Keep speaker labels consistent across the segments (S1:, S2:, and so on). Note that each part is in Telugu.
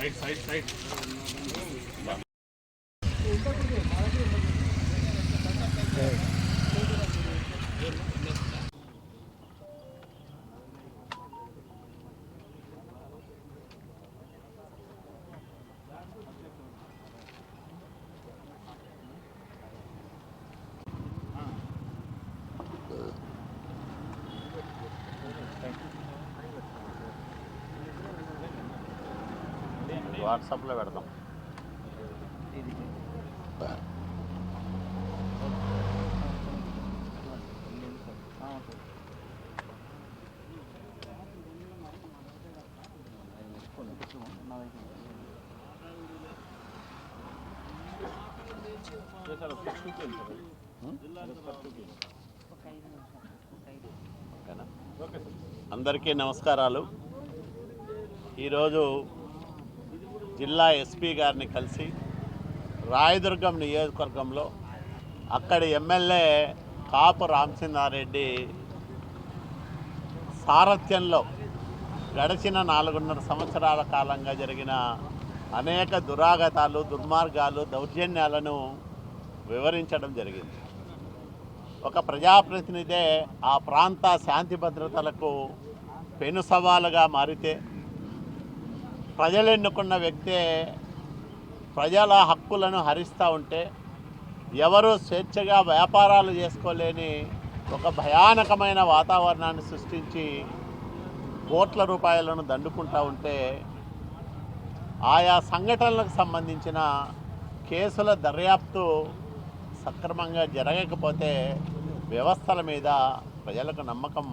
S1: Sai, sai, sai.
S2: వాట్సాప్లో పెడతాం. అందరికీ నమస్కారాలు. ఈరోజు జిల్లా ఎస్పీ గారిని కలిసి రాయదుర్గం నియోజకవర్గంలో అక్కడి ఎమ్మెల్యే కాపు రామచంద్రారెడ్డి సారథ్యంలో గడిచిన నాలుగున్నర సంవత్సరాల కాలంగా జరిగిన అనేక దురాగతాలు దుర్మార్గాలు దౌర్జన్యాలను వివరించడం జరిగింది. ఒక ప్రజాప్రతినిధే ఆ ప్రాంత శాంతి భద్రతలకు పెను సవాలుగా మారితే ప్రజలు ఎన్నుకున్న వ్యక్తే ప్రజల హక్కులను హరిస్తూ ఉంటే ఎవరు స్వేచ్ఛగా వ్యాపారాలు చేసుకోలేని ఒక భయానకమైన వాతావరణాన్ని సృష్టించి కోట్ల రూపాయలను దండుకుంటూ ఉంటే ఆయా సంఘటనలకు సంబంధించిన కేసుల దర్యాప్తు సక్రమంగా జరగకపోతే వ్యవస్థల మీద ప్రజలకు నమ్మకం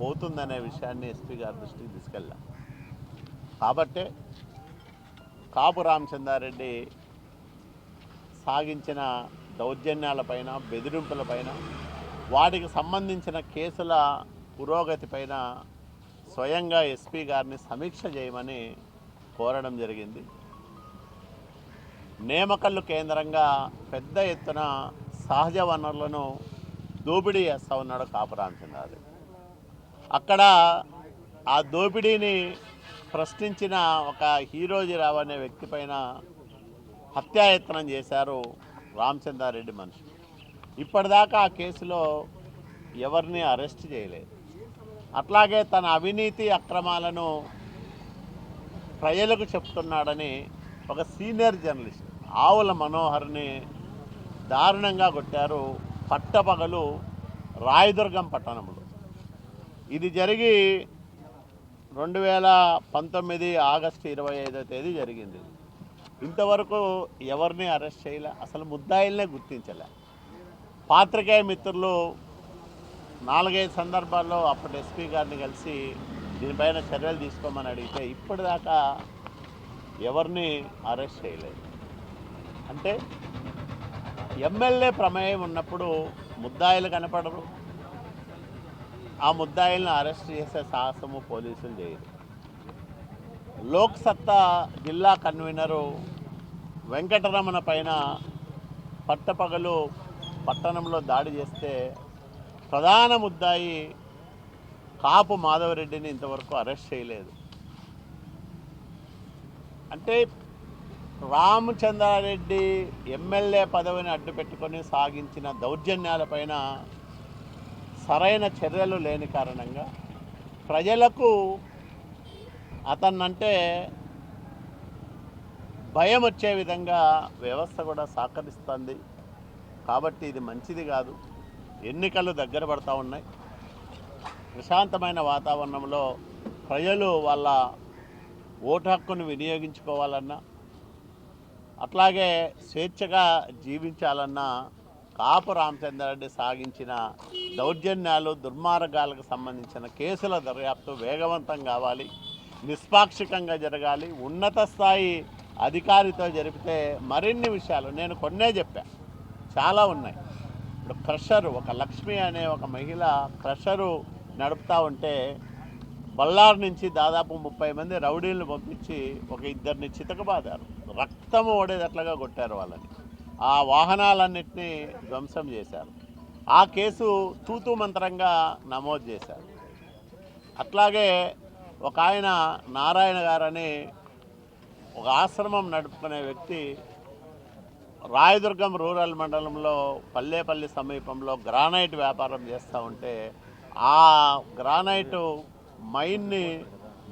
S2: పోతుందనే విషయాన్ని ఎస్పీ గారి దృష్టికి తీసుకెళ్ళాం. కాబట్టే కాపు రామచంద్రారెడ్డి సాగించిన దౌర్జన్యాలపైన బెదిరింపులపైన వాటికి సంబంధించిన కేసుల పురోగతిపైన స్వయంగా ఎస్పీ గారిని సమీక్ష చేయమని కోరడం జరిగింది. నేమకల్లు కేంద్రంగా పెద్ద ఎత్తున సహజ వనరులను దోపిడీ చేస్తూ ఉన్నాడు కాపు రామచంద్రారెడ్డి. అక్కడ ఆ దోపిడీని ప్రశ్నించిన ఒక హీరోజీరావు అనే వ్యక్తి పైన హత్యాయత్నం చేశారు రామచంద్రారెడ్డి మనిషి. ఇప్పటిదాకా ఆ కేసులో ఎవరిని అరెస్ట్ చేయలేదు. అట్లాగే తన అవినీతి అక్రమాలను ప్రజలకు చెప్తున్నాడని ఒక సీనియర్ జర్నలిస్ట్ ఆవుల మనోహర్ని దారుణంగా కొట్టారు పట్టపగలు రాయదుర్గం పట్టణంలో. ఇది జరిగి రెండు వేల పంతొమ్మిది ఆగస్టు ఇరవై ఐదో తేదీ జరిగింది. ఇంతవరకు ఎవరిని అరెస్ట్ చేయలే అసలు ముద్దాయిల్నే గుర్తించలే. పాత్రికేయ మిత్రులు నాలుగైదు సందర్భాల్లో అప్పటి ఎస్పీ గారిని కలిసి దీనిపైన చర్యలు తీసుకోమని అడిగితే ఇప్పటిదాకా ఎవరిని అరెస్ట్ చేయలేదు. అంటే ఎమ్మెల్యే ప్రమేయం ఉన్నప్పుడు ముద్దాయిలు కనపడరు ఆ ముద్దాయిలను అరెస్ట్ చేసే సాహసము పోలీసులు చేయరు. లోక్ సత్తా జిల్లా కన్వీనరు వెంకటరమణ పైన పట్టపగలు పట్టణంలో దాడి చేస్తే ప్రధాన ముద్దాయి కాపు మాధవరెడ్డిని ఇంతవరకు అరెస్ట్ చేయలేదు. అంటే రామచంద్రారెడ్డి ఎమ్మెల్యే పదవిని అడ్డు పెట్టుకొని సాగించిన దౌర్జన్యాలపైన సరైన చర్యలు లేని కారణంగా ప్రజలకు అతన్నంటే భయం వచ్చే విధంగా వ్యవస్థ కూడా సహకరిస్తుంది కాబట్టి ఇది మంచిది కాదు. ఎన్నికలు దగ్గర పడతా ఉన్నాయి. ప్రశాంతమైన వాతావరణంలో ప్రజలు వాళ్ళ ఓటు హక్కును వినియోగించుకోవాలన్నా అట్లాగే స్వేచ్ఛగా జీవించాలన్నా కాపు రామచంద్రారెడ్డి సాగించిన దౌర్జన్యాలు దుర్మార్గాలకు సంబంధించిన కేసుల దర్యాప్తు వేగవంతం కావాలి నిష్పాక్షికంగా జరగాలి ఉన్నత స్థాయి అధికారితో జరిపితే మరిన్ని విషయాలు నేను కొన్నే చెప్పా. చాలా ఉన్నాయి. ఇప్పుడు క్రషరు ఒక లక్ష్మి అనే ఒక మహిళ క్రషరు నడుపుతూ ఉంటే బళ్ళారు నుంచి దాదాపు ముప్పై మంది రౌడీలను పంపించి ఒక ఇద్దరిని చితకబాదారు. రక్తము ఓడేటట్లుగా కొట్టారు వాళ్ళని. ఆ వాహనాలన్నింటినీ ధ్వంసం చేశారు. ఆ కేసు తూతూ మంత్రంగా నమోదు చేశారు. అట్లాగే ఒక ఆయన నారాయణ గారని ఒక ఆశ్రమం నడుపుకునే వ్యక్తి రాయదుర్గం రూరల్ మండలంలో పల్లెపల్లి సమీపంలో గ్రానైట్ వ్యాపారం చేస్తూ ఉంటే ఆ గ్రానైట్ మైన్ని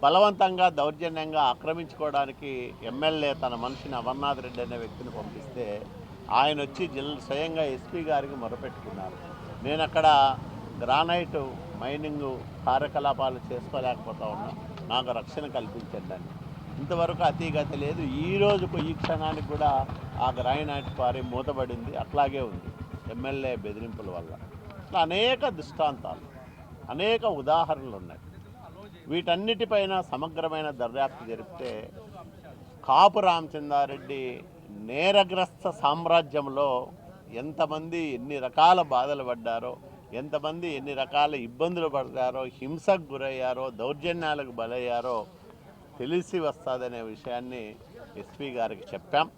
S2: బలవంతంగా దౌర్జన్యంగా ఆక్రమించుకోవడానికి ఎమ్మెల్యే తన మనిషిని అమర్నాథ్ రెడ్డి అనే వ్యక్తిని పంపిస్తే ఆయన వచ్చి జిల్లా స్వయంగా ఎస్పీ గారికి మొరపెట్టుకున్నారు. నేను అక్కడ గ్రానైట్ మైనింగ్ కార్యకలాపాలు చేసుకోలేకపోతా ఉన్నా. నాకు రక్షణ కల్పించండి అని. ఇంతవరకు అతీగతి లేదు. ఈ రోజుకు ఈ క్షణానికి కూడా ఆ గ్రానైట్ క్వారీ మూతబడింది. అట్లాగే ఉంది. ఎమ్మెల్యే బెదిరింపుల వల్ల. ఇట్లా అనేక దృష్టాంతాలు అనేక ఉదాహరణలు ఉన్నాయి వీటన్నిటిపైన సమగ్రమైన దర్యాప్తు జరిపితే కాపు రామచంద్రారెడ్డి నేరగ్రస్త సామ్రాజ్యంలో ఎంతమంది ఎన్ని రకాల బాధలు పడ్డారో ఎంతమంది ఎన్ని రకాల ఇబ్బందులు పడతారో హింసకు గురయ్యారో దౌర్జన్యాలకు బలయ్యారో తెలిసి వస్తుందనే విషయాన్ని ఎస్పీ గారికి చెప్పాం.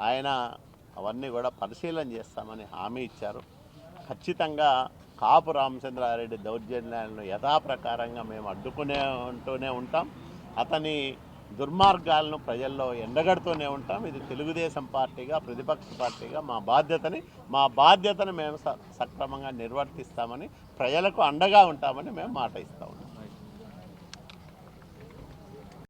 S2: ఆయన అవన్నీ కూడా పరిశీలన చేస్తామని హామీ ఇచ్చారు. ఖచ్చితంగా కాపు రామచంద్రారెడ్డి దౌర్జన్యాలను యథాప్రకారంగా మేము అడ్డుకునే ఉంటూనే ఉంటాం. అతని దుర్మార్గాలను ప్రజల్లో ఎండగడుతూనే ఉంటాం. ఇది తెలుగుదేశం పార్టీగా ప్రతిపక్ష పార్టీగా మా బాధ్యతని మా బాధ్యతను మేము స- సక్రమంగా నిర్వర్తిస్తామని ప్రజలకు అండగా ఉంటామని మేము మాట ఇస్తూ